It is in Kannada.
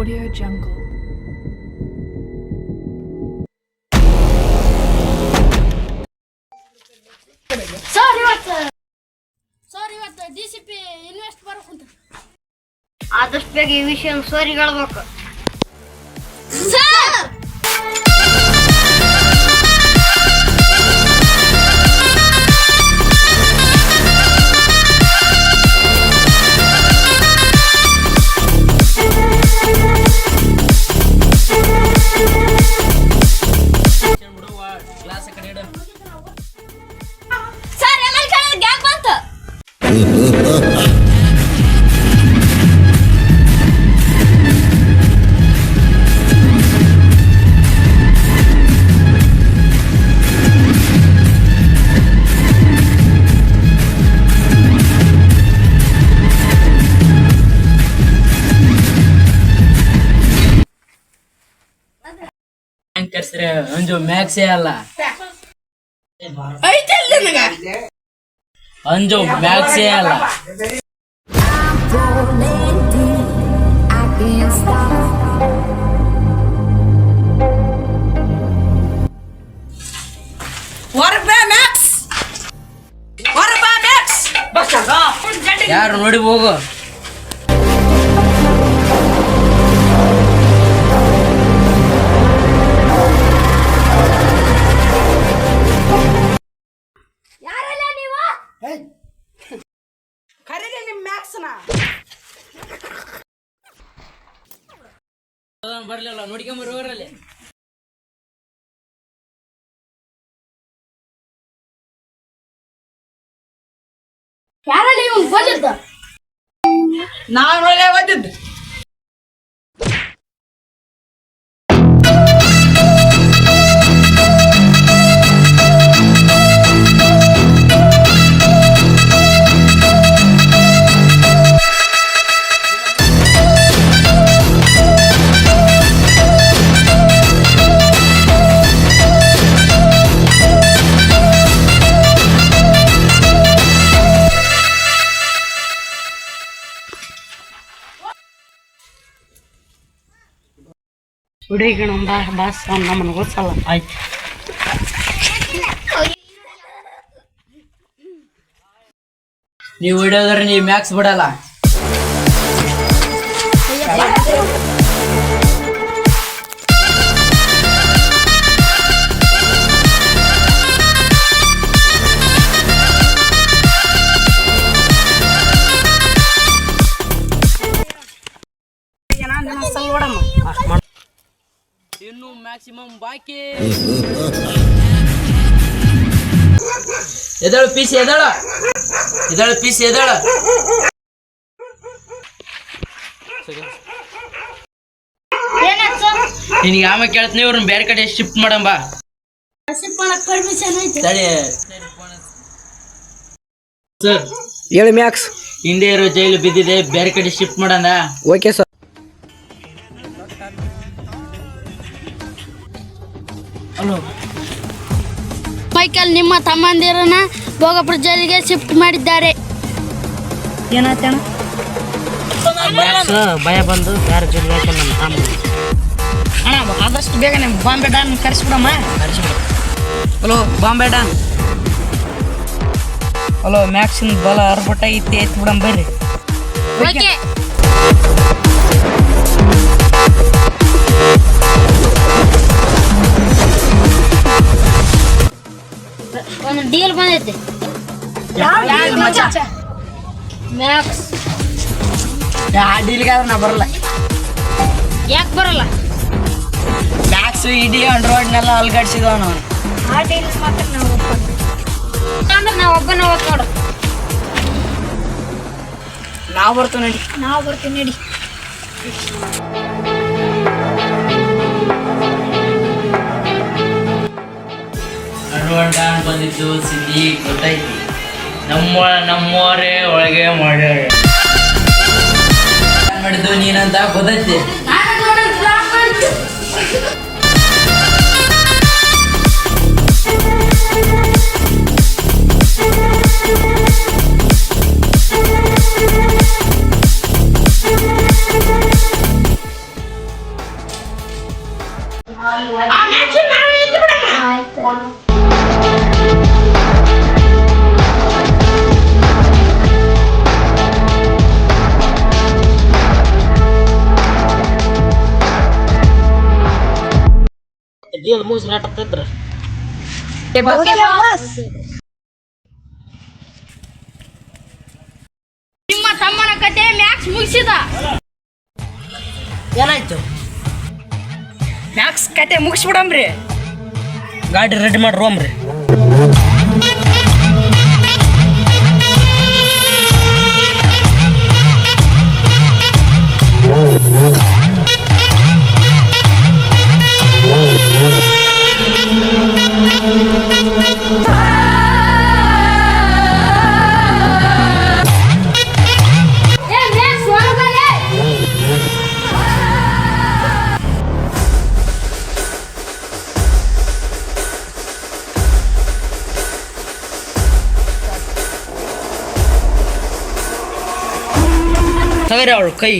Audio Jungle. ಸರ್ ಇವತ್ತು ಸರ್ ಇವತ್ತು ಡಿ ಸಿ ಪಿ ಇನ್ವೆಸ್ಟ್ ಬರ್ಕೊಂತ ಆದಷ್ಟು ಬೇಗ ಈ ವಿಷಯ ಸೋರಿ ಹೇಳ್ಬೇಕು. ಅಂಜು ಮ್ಯಾಕ್ಸೇ ಅಲ್ಲ. ಅಂಜು ಮ್ಯಾಕ್ಸೇ ಅಲ್ಲ. ಯಾರು ನೋಡಿ ಹೋಗು. ಬರ್ಲಿಲ್ಲ ನೋಡ್ಕೊಂಬರ್ ಹೋಗ್ರಲ್ಲಿ. ಯಾರಲ್ಲ ಇವ್ ಬಂದಿದ್ದ? ನಾವ್ ಒಳ್ಳೆ ಓದಿದ್ದು ಹುಡುಗಿನ ಬಾ ಬಾಸ್ ನಮ್ಮನ್ನ ಓದ್ಸಲ್ಲ ಆಯ್ತು. ನೀವು ಹಿಡಿಯೋದ್ರೆ ನೀವು ಮ್ಯಾಕ್ಸ್ ಬಿಡಲ್ಲ. ಇನ್ನು ಮ್ಯಾಕ್ಸಿಮಮ್ ಬಾಕಿ. ಎದಳು ಪೀಸ್ ಎದಳ ಎದಳು ಪೀಸ್ ಎದಳ ನಿನಗೆ ಆಮೇಲೆ ಕೇಳ್ತೀನಿ ಇವ್ರನ್ನ ಬೇರೆ ಕಡೆ ಶಿಫ್ಟ್ ಮಾಡಂಬ ಹೇಳಿ ಮ್ಯಾಕ್ಸ್. ಹಿಂದೆ ಇರೋ ಜೈಲು ಬಿದ್ದಿದೆ ಬೇರೆ ಕಡೆ ಶಿಫ್ಟ್ ಮಾಡಂದ ಓಕೆ ಸರ್ ನಿಮ್ಮ ತಮ್ಮಂದಿರನ್ನ ಭೋಗಪುರ ಜೈಲಿಗೆ ಶಿಫ್ಟ್ ಮಾಡಿದ್ದಾರೆ. ಏನಾಯ್ತಣ್ಣ? ಭಯ ಬಂದು ಬೇರೆ ಜಿಲ್ಲೆ ನಮ್ಮ ತಮ್ಮ ಅಣ್ಣ ಆದಷ್ಟು ಬೇಗ ನಿಮ್ಮ ಬಾಂಬೆ ಡಾನ್ ಕರೆಸ್ಬಿಡಮ್ಮ. ಹಲೋ ಬಾಂಬೆ ಡಾನ್ ಹಲೋ ಮ್ಯಾಕ್ಸಿನ ಬಲ ಅರ್ಬಟ ಐತಿ ಐತಿ ಬಿಡಮ್ ಬರ್ರಿ. ಓಕೆ. ಮ್ಯಾಕ್ಸ್ ನಾ ಬರಲ್ಲ. ಯಾಕೆ ಬರಲ್ಲ? ಮ್ಯಾಕ್ಸ್ ಇಡೀ ಅಂಡ್ರಾಯ್ಡ್ನೆಲ್ಲ ಅಲ್ಗಾಡ್ಸಿದವ ನಾವು ಆ ಡೀಲ್ ಮಾತ್ರ ನಾವು ಅಂದ್ರೆ ನಾವು ಒಬ್ಬನ ಹೋಗ್ ನೋಡು. ನಾವು ಬರ್ತೀವಿ ನಡಿ. ನಾವು ಬರ್ತೀವಿ ನಡಿ. ಮಾಡ್ಕೊಂಡ್ ಬಂದಿದ್ದು ಸಿದ್ಧಿ ಗೊತ್ತೈತಿ ನಮ್ಮ ನಮ್ಮವರೇ ಒಳಗೆ ಮಾಡ್ಯಾರ. ಮಾಡಿದ್ದು ನೀನಂತ ಗೊತ್ತೈತಿ? One. ಮುಗಿಸ್ ನಾಟತ್ತಿದ್ರ ನಿಮ್ಮ ತಮ್ಮನ ಕತೆ ಮ್ಯಾಕ್ಸ್ ಮುಗಿಸಿದ. ಏನಾಯ್ತು? ಮ್ಯಾಕ್ಸ್ ಕತೆ ಮುಗಿಸ್ಬಿಡಮ್ರಿ. ಗಾಡಿ ರೆಡಿ ಮಾಡಿ ರೋಮ್ರಿ સવેરા ઓળખી